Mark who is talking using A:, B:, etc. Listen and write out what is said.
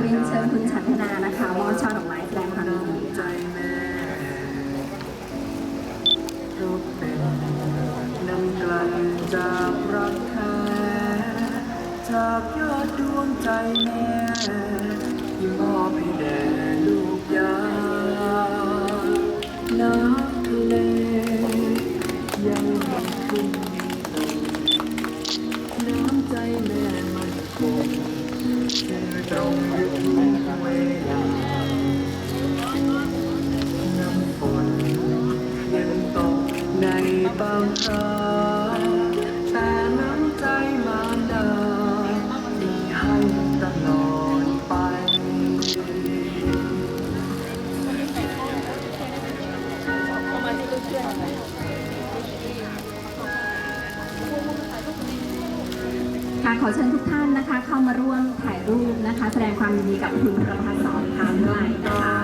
A: เรียนเชิญคุณฉันทนานะคะมอบช่อดอกไม้แสดงความยินดี
B: ใจแม่รูปเป็นน้ำกลั่นจากรักแท้จากยอดดวงใจแม่ที่มอบให้แด่ลูกยาน้ำทะเลยังเห็นขึ้นน้ำใจแม่มันคง บางคราแต่น้ำใจมารดามีให้ตลอดไป
A: ค่ะขอเชิญทุกท่าน นะคะเข้ามาร่วมถ่ายรูปนะคะ แสดงความยินดีกับคุณประภาสอนทางไหลนะคะขอเรียนเชิญเลยค่ะ